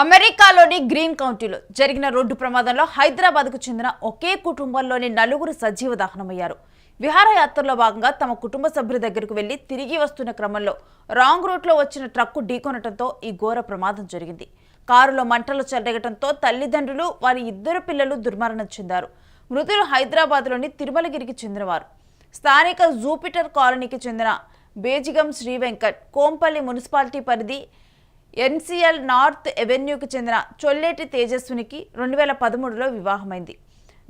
అమెరికాలోని గ్రీన్ కౌంటీలో జరిగిన రోడ్డు ప్రమాదంలో హైదరాబాద్కు చెందిన ఒకే కుటుంబంలోని నలుగురు సజీవ దహనమయ్యారు. విహారయాత్రలో భాగంగా తమ కుటుంబ సభ్యుల దగ్గరకు వెళ్ళి తిరిగి వస్తున్న క్రమంలో రాంగ్ రూట్లో వచ్చిన ట్రక్కు ఢీకొనటంతో ఈ ఘోర ప్రమాదం జరిగింది. కారులో మంటలు చెలరగటంతో తల్లిదండ్రులు వారి ఇద్దరు పిల్లలు దుర్మరణం చెందారు. మృతులు హైదరాబాద్లోని తిరుమలగిరికి చెందినవారు. స్థానిక జూపిటర్ కాలనీకి చెందిన బేజిగం శ్రీ వెంకట్ కోంపల్లి మున్సిపాలిటీ పరిధి ఎన్సీఎల్ నార్త్ ఎవెన్యూకి చెందిన చొల్లేటి తేజస్వినికి రెండు వేల పదమూడులో వివాహమైంది.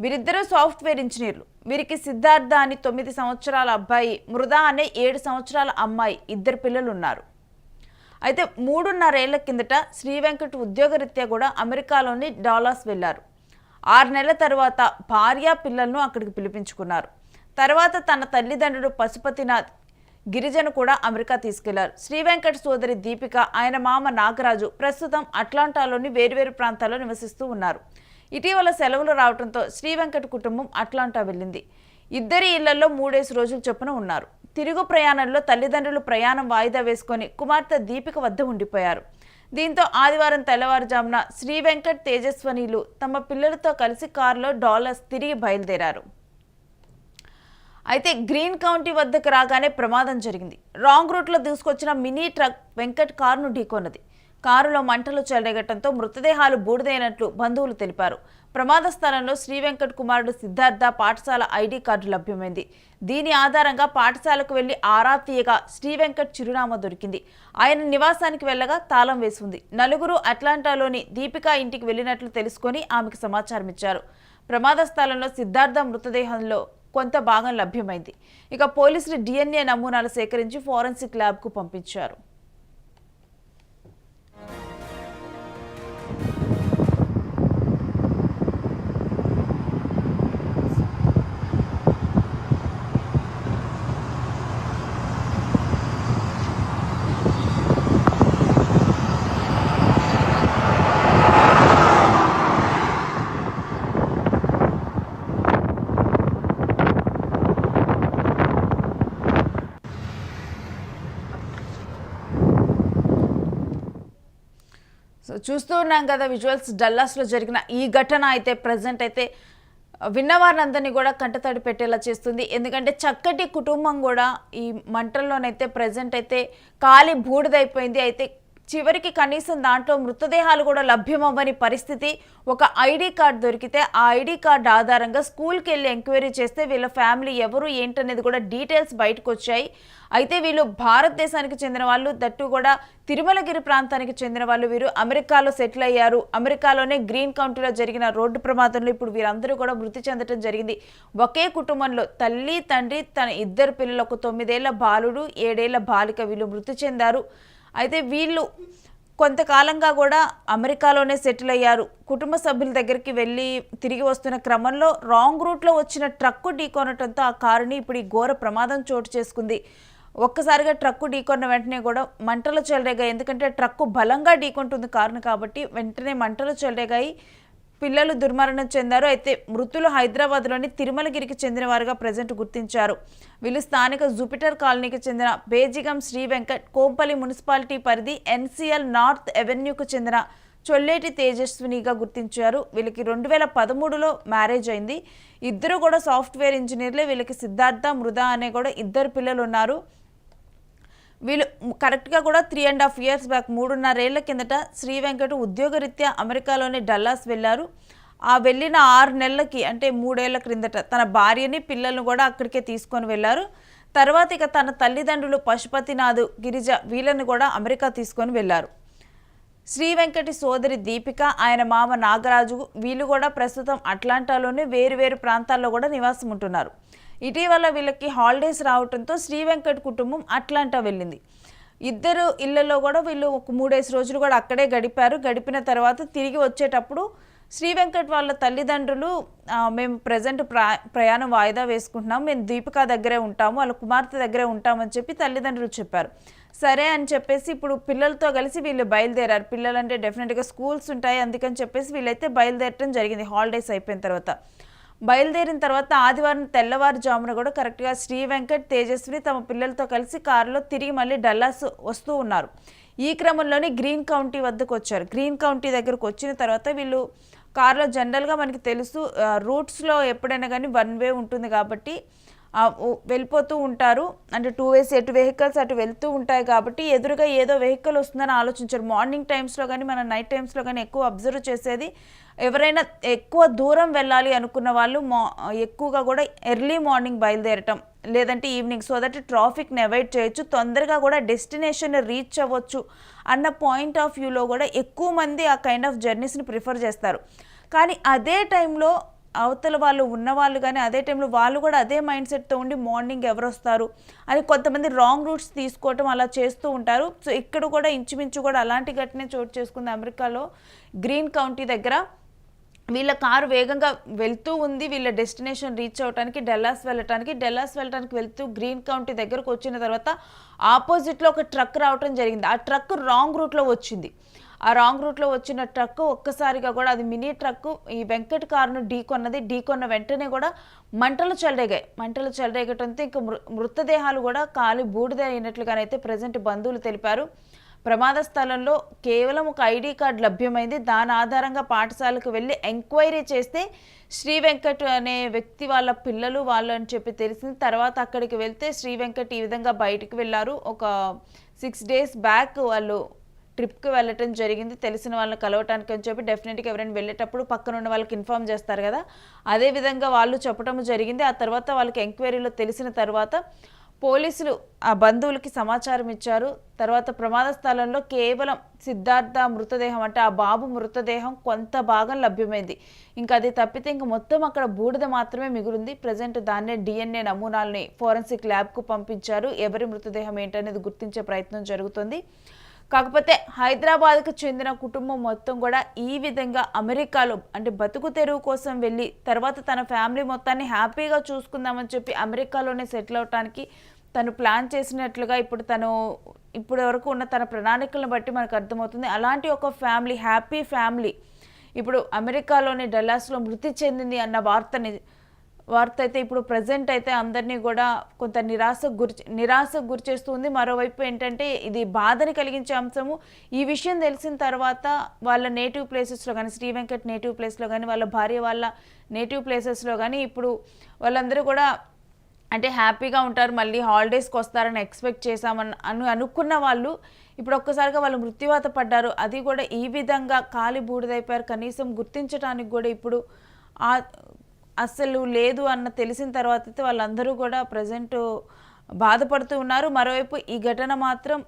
వీరిద్దరూ సాఫ్ట్వేర్ ఇంజనీర్లు. వీరికి సిద్ధార్థ అని తొమ్మిది సంవత్సరాల అబ్బాయి మృదా అనే ఏడు సంవత్సరాల అమ్మాయి ఇద్దరు పిల్లలు ఉన్నారు అయితే మూడున్నరేళ్ళ కిందట శ్రీ వెంకట్ ఉద్యోగరీత్యా కూడా అమెరికాలోని డాలాస్ వెళ్ళారు ఆరు నెలల తర్వాత భార్య పిల్లలను అక్కడికి పిలిపించుకున్నారు. తర్వాత తన తల్లిదండ్రుడు పశుపతినాథ్ గిరిజను కూడా అమెరికా తీసుకెళ్ళారు. శ్రీ వెంకట్ సోదరి దీపిక ఆయన మామ నాగరాజు ప్రస్తుతం అట్లాంటాలోని వేర్వేరు ప్రాంతాల్లో నివసిస్తూ ఉన్నారు. ఇటీవల సెలవులు రావడంతో శ్రీ వెంకట్ కుటుంబం అట్లాంటా వెళ్ళింది. ఇద్దరి ఇళ్ళలో మూడేసి రోజుల చొప్పున ఉన్నారు. తిరుగు ప్రయాణంలో తల్లిదండ్రులు ప్రయాణం వాయిదా వేసుకొని కుమార్తె దీపిక వద్ద ఉండిపోయారు. దీంతో ఆదివారం తెల్లవారుజామున శ్రీ వెంకట్ తేజస్వనీలు తమ పిల్లలతో కలిసి కారులో డాలర్స్ తిరిగి బయలుదేరారు. అయితే గ్రీన్ కౌంటీ వద్దకు రాగానే ప్రమాదం జరిగింది. రాంగ్ రూట్లో దూసుకొచ్చిన మినీ ట్రక్ వెంకట్ కారును ఢీకొన్నది. కారులో మంటలు చెలరేగటంతో మృతదేహాలు బూడిదైనట్లు బంధువులు తెలిపారు. ప్రమాద స్థలంలో శ్రీ వెంకట్ కుమారుడు సిద్ధార్థ పాఠశాల ఐడి కార్డు లభ్యమైంది. దీని ఆధారంగా పాఠశాలకు వెళ్ళి ఆరా తీయగా శ్రీ వెంకట్ చిరునామా దొరికింది. ఆయన నివాసానికి వెళ్ళగా తాళం వేసి ఉంది నలుగురు అట్లాంటాలోని దీపికా ఇంటికి వెళ్ళినట్లు తెలుసుకొని ఆమెకు సమాచారం ఇచ్చారు ప్రమాద స్థలంలో సిద్ధార్థ మృతదేహంలో కొంత భాగం లభ్యమైంది. ఇక పోలీసులు డిఎన్ఏ నమూనాలు సేకరించి ఫోరెన్సిక్ ల్యాబ్కు పంపించారు. సో చూస్తూ ఉన్నాం కదా విజువల్స్ డల్లాస్లో జరిగిన ఈ ఘటన అయితే ప్రజెంట్ అయితే విన్నవారినందరినీ కూడా కంటతడి పెట్టేలా చేస్తుంది. ఎందుకంటే చక్కటి కుటుంబం కూడా ఈ మంటల్లోనైతే ప్రజెంట్ అయితే కాలి బూడిదైపోయింది. అయితే చివరికి కనీసం దాంట్లో మృతదేహాలు కూడా లభ్యమవ్వని పరిస్థితి. ఒక ఐడి కార్డ్ దొరికితే ఆ ఐడి కార్డ్ ఆధారంగా స్కూల్కి వెళ్ళి ఎంక్వైరీ చేస్తే వీళ్ళ ఫ్యామిలీ ఎవరు ఏంటనేది కూడా డీటెయిల్స్ బయటకు వచ్చాయి అయితే వీళ్ళు భారతదేశానికి చెందిన వాళ్ళు దట్టు కూడా తిరుమలగిరి ప్రాంతానికి చెందిన వాళ్ళు. వీరు అమెరికాలో సెటిల్ అయ్యారు. అమెరికాలోనే గ్రీన్ కౌంటీలో జరిగిన రోడ్డు ప్రమాదంలో ఇప్పుడు వీరందరూ కూడా మృతి చెందడం జరిగింది. ఒకే కుటుంబంలో తల్లి తండ్రి తన ఇద్దరు పిల్లలు ఒక తొమ్మిదేళ్ళ బాలుడు ఏడేళ్ళ బాలిక వీళ్ళు మృతి చెందారు. అయితే వీళ్ళు కొంతకాలంగా కూడా అమెరికాలోనే సెటిల్ అయ్యారు. కుటుంబ సభ్యుల దగ్గరికి వెళ్ళి తిరిగి వస్తున్న క్రమంలో రాంగ్ రూట్లో వచ్చిన ట్రక్కు ఢీకొనటంతో ఆ కారుని ఇప్పుడు ఈ ఘోర ప్రమాదం చోటు చేసుకుంది. ఒక్కసారిగా ట్రక్కు ఢీకొన్న వెంటనే కూడా మంటలు చెలరేగాయి. ఎందుకంటే ట్రక్కు బలంగా ఢీకొంటుంది కారును కాబట్టి వెంటనే మంటలు చెలరేగాయి. పిల్లలు దుర్మరణం చెందారు. అయితే మృతులు హైదరాబాద్లోని తిరుమలగిరికి చెందిన వారుగా ప్రజెంట్ గుర్తించారు. వీళ్ళు స్థానిక జూపిటర్ కాలనీకి చెందిన బేజిగం శ్రీ వెంకట్ కోంపల్లి మున్సిపాలిటీ పరిధి ఎన్సీఎల్ నార్త్ ఎవెన్యూకు చెందిన చొల్లేటి తేజస్వినిగా గుర్తించారు. వీళ్ళకి రెండు వేల పదమూడులో మ్యారేజ్ అయింది. ఇద్దరు కూడా సాఫ్ట్వేర్ ఇంజనీర్లే. వీళ్ళకి సిద్ధార్థ మృదా అనే కూడా ఇద్దరు పిల్లలు ఉన్నారు వీళ్ళు కరెక్ట్గా కూడా three and half years back మూడున్నరేళ్ళ కిందట శ్రీ వెంకట ఉద్యోగరీత్యా అమెరికాలోని డల్లాస్ వెళ్ళారు. ఆ వెళ్ళిన ఆరు నెలలకి అంటే మూడేళ్ళ క్రిందట తన భార్యని పిల్లలను కూడా అక్కడికే తీసుకొని వెళ్ళారు. తర్వాత ఇక తన తల్లిదండ్రులు పశుపతినాథ్ గిరిజ వీళ్ళని కూడా అమెరికా తీసుకొని వెళ్ళారు. శ్రీ వెంకటి సోదరి దీపిక ఆయన మామ నాగరాజు వీళ్ళు కూడా ప్రస్తుతం అట్లాంటాలోనే వేరు వేరు ప్రాంతాల్లో కూడా నివాసం ఉంటున్నారు. ఇటీవల వీళ్ళకి హాలిడేస్ రావడంతో శ్రీ వెంకట్ కుటుంబం అట్లాంటా వెళ్ళింది. ఇద్దరు ఇళ్ళలో కూడా వీళ్ళు ఒక మూడేసి రోజులు కూడా అక్కడే గడిపారు. గడిపిన తర్వాత తిరిగి వచ్చేటప్పుడు శ్రీ వెంకట్ వాళ్ళ తల్లిదండ్రులు మేము ప్రజెంట్ ప్రా ప్రయాణం వాయిదా వేసుకుంటున్నాం. మేము దీపిక దగ్గరే ఉంటాము. వాళ్ళ కుమార్తె దగ్గరే ఉంటామని చెప్పి తల్లిదండ్రులు చెప్పారు. సరే అని చెప్పేసి ఇప్పుడు పిల్లలతో కలిసి వీళ్ళు బయలుదేరారు. పిల్లలంటే డెఫినెట్గా స్కూల్స్ ఉంటాయి అందుకని చెప్పేసి వీళ్ళైతే బయలుదేరటం జరిగింది. హాలిడేస్ అయిపోయిన తర్వాత. బయలుదేరిన తర్వాత ఆదివారం తెల్లవారుజామున కూడా కరెక్ట్గా శ్రీ వెంకట్ తేజస్విని తమ పిల్లలతో కలిసి కారులో తిరిగి మళ్ళీ డల్లాస్ వస్తూ ఉన్నారు. ఈ క్రమంలోనే గ్రీన్ కౌంటీ వద్దకు వచ్చారు. గ్రీన్ కౌంటీ దగ్గరకు వచ్చిన తర్వాత వీళ్ళు కారులో జనరల్గా మనకి తెలుసు రూట్స్లో ఎప్పుడైనా కానీ వన్ వే ఉంటుంది కాబట్టి వెళ్ళిపోతూ ఉంటారు. అంటే టూ వేస్ ఎటు వెహికల్స్ అటు వెళ్తూ ఉంటాయి కాబట్టి ఎదురుగా ఏదో వెహికల్ వస్తుందని ఆలోచించారు. మార్నింగ్ టైమ్స్లో కానీ మన నైట్ టైమ్స్లో కానీ ఎక్కువ అబ్జర్వ్ చేసేది ఎవరైనా ఎక్కువ దూరం వెళ్ళాలి అనుకున్న వాళ్ళు మా ఎక్కువగా కూడా ఎర్లీ మార్నింగ్ బయలుదేరటం. లేదంటే ఈవినింగ్ సో దట్ ట్రాఫిక్ని అవాయిడ్ చేయొచ్చు. తొందరగా కూడా డెస్టినేషన్ రీచ్ అవ్వచ్చు అన్న పాయింట్ ఆఫ్ వ్యూలో కూడా ఎక్కువ మంది ఆ కైండ్ ఆఫ్ జర్నీస్ని ప్రిఫర్ చేస్తారు. కానీ అదే టైంలో అవతల వాళ్ళు ఉన్నవాళ్ళు కానీ అదే టైంలో వాళ్ళు కూడా అదే మైండ్ సెట్తో ఉండి మార్నింగ్ ఎవరు వస్తారు అని కొంతమంది రాంగ్ రూట్స్ తీసుకోవటం అలా చేస్తూ ఉంటారు. సో ఇక్కడ కూడా ఇంచుమించు కూడా అలాంటి ఘటనే చోటు చేసుకుంది అమెరికాలో. గ్రీన్ కౌంటీ దగ్గర వీళ్ళ కారు వేగంగా వెళ్తూ ఉంది. వీళ్ళ డెస్టినేషన్ రీచ్ అవడానికి డెల్లాస్ వెళ్ళటానికి డెల్లాస్ వెళ్ళటానికి వెళ్తూ గ్రీన్ కౌంటీ దగ్గరకు వచ్చిన తర్వాత ఆపోజిట్లో ఒక ట్రక్ రావటం జరిగింది. ఆ ట్రక్ రాంగ్ రూట్లో వచ్చింది. ఆ రాంగ్ రూట్లో వచ్చిన ట్రక్ ఒక్కసారిగా కూడా అది మినీ ట్రక్ ఈ వెంకట్ కారును ఢీకొన్నది ఢీకొన్న వెంటనే కూడా మంటలు చెలరేగాయి. మంటలు చెలరేగటంతో ఇంకా మృ మృతదేహాలు కూడా కాలి బూడిద అయినట్లుగానైతే ప్రజెంట్ బంధువులు తెలిపారు. ప్రమాద స్థలంలో కేవలం ఒక ఐడి కార్డు లభ్యమైంది. దాని ఆధారంగా పాఠశాలకు వెళ్ళి ఎంక్వైరీ చేస్తే శ్రీ వెంకట్ అనే వ్యక్తి వాళ్ళ పిల్లలు వాళ్ళు అని చెప్పి తెలిసింది. తర్వాత అక్కడికి వెళ్తే శ్రీ వెంకట్ ఈ విధంగా బయటికి వెళ్ళారు. ఒక సిక్స్ డేస్ బ్యాక్ వాళ్ళు ట్రిప్కి వెళ్ళటం జరిగింది. తెలిసిన వాళ్ళని కలవటానికి అని చెప్పి డెఫినెట్గా ఎవరైనా వెళ్ళేటప్పుడు పక్కన ఉన్న వాళ్ళకి ఇన్ఫామ్ చేస్తారు కదా. అదే విధంగా వాళ్ళు చెప్పడం జరిగింది. ఆ తర్వాత వాళ్ళకి ఎంక్వైరీలో తెలిసిన తర్వాత పోలీసులు ఆ బంధువులకి సమాచారం ఇచ్చారు. తర్వాత ప్రమాద స్థలంలో కేవలం సిద్ధార్థ మృతదేహం అంటే ఆ బాబు మృతదేహం కొంత భాగం లభ్యమైంది. ఇంకా అది తప్పితే ఇంకా మొత్తం అక్కడ బూడిద మాత్రమే మిగులుంది. ప్రజెంట్ దాన్నే డిఎన్ఏ నమూనాల్ని ఫోరెన్సిక్ ల్యాబ్కు పంపించారు. ఎవరి మృతదేహం ఏంటనేది గుర్తించే ప్రయత్నం జరుగుతుంది. కాకపోతే హైదరాబాద్కు చెందిన కుటుంబం మొత్తం కూడా ఈ విధంగా అమెరికాలో అంటే బతుకు తెరువు కోసం వెళ్ళి తర్వాత తన ఫ్యామిలీ మొత్తాన్ని హ్యాపీగా చూసుకుందామని చెప్పి అమెరికాలోనే సెటిల్ అవటానికి తను ప్లాన్ చేసినట్లుగా ఇప్పుడు తను ఇప్పటి వరకు ఉన్న తన ప్రణాళికలను బట్టి మనకు అర్థమవుతుంది. అలాంటి ఒక ఫ్యామిలీ హ్యాపీ ఫ్యామిలీ ఇప్పుడు అమెరికాలోని డల్లాస్లో మృతి చెందింది అన్న వార్తని వార్త అయితే ఇప్పుడు ప్రజెంట్ అయితే అందరినీ కూడా కొంత నిరాశ గురి నిరాశకు గురి చేస్తుంది. మరోవైపు ఏంటంటే ఇది బాధని కలిగించే అంశము. ఈ విషయం తెలిసిన తర్వాత వాళ్ళ నేటివ్ ప్లేసెస్లో కానీ శ్రీ వెంకట్ నేటివ్ ప్లేస్లో కానీ వాళ్ళ భార్య వాళ్ళ నేటివ్ ప్లేసెస్లో కానీ ఇప్పుడు వాళ్ళందరూ కూడా అంటే హ్యాపీగా ఉంటారు. మళ్ళీ హాలిడేస్కి వస్తారని ఎక్స్పెక్ట్ చేశామని అను అనుకున్న వాళ్ళు ఇప్పుడు ఒక్కసారిగా వాళ్ళు మృత్యువాత పడ్డారు. అది కూడా ఈ విధంగా కాలి బూడిదైపోయారు. కనీసం గుర్తించడానికి కూడా ఇప్పుడు ఆ అస్సలు లేదు అన్న తెలిసిన తర్వాత అయితే వాళ్ళందరూ కూడా ప్రజెంట్ బాధపడుతూ ఉన్నారు. మరోవైపు ఈ ఘటన మాత్రం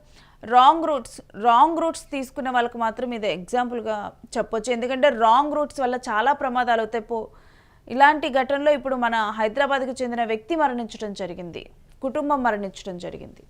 రాంగ్ రూట్స్ రాంగ్ రూట్స్ తీసుకునే వాళ్ళకి మాత్రం ఇది ఎగ్జాంపుల్గా చెప్పొచ్చు. ఎందుకంటే రాంగ్ రూట్స్ వల్ల చాలా ప్రమాదాలు అవుతాయి. పో ఇలాంటి ఘటనలో ఇప్పుడు మన హైదరాబాద్కి చెందిన వ్యక్తి మరణించడం జరిగింది. కుటుంబం మరణించడం జరిగింది.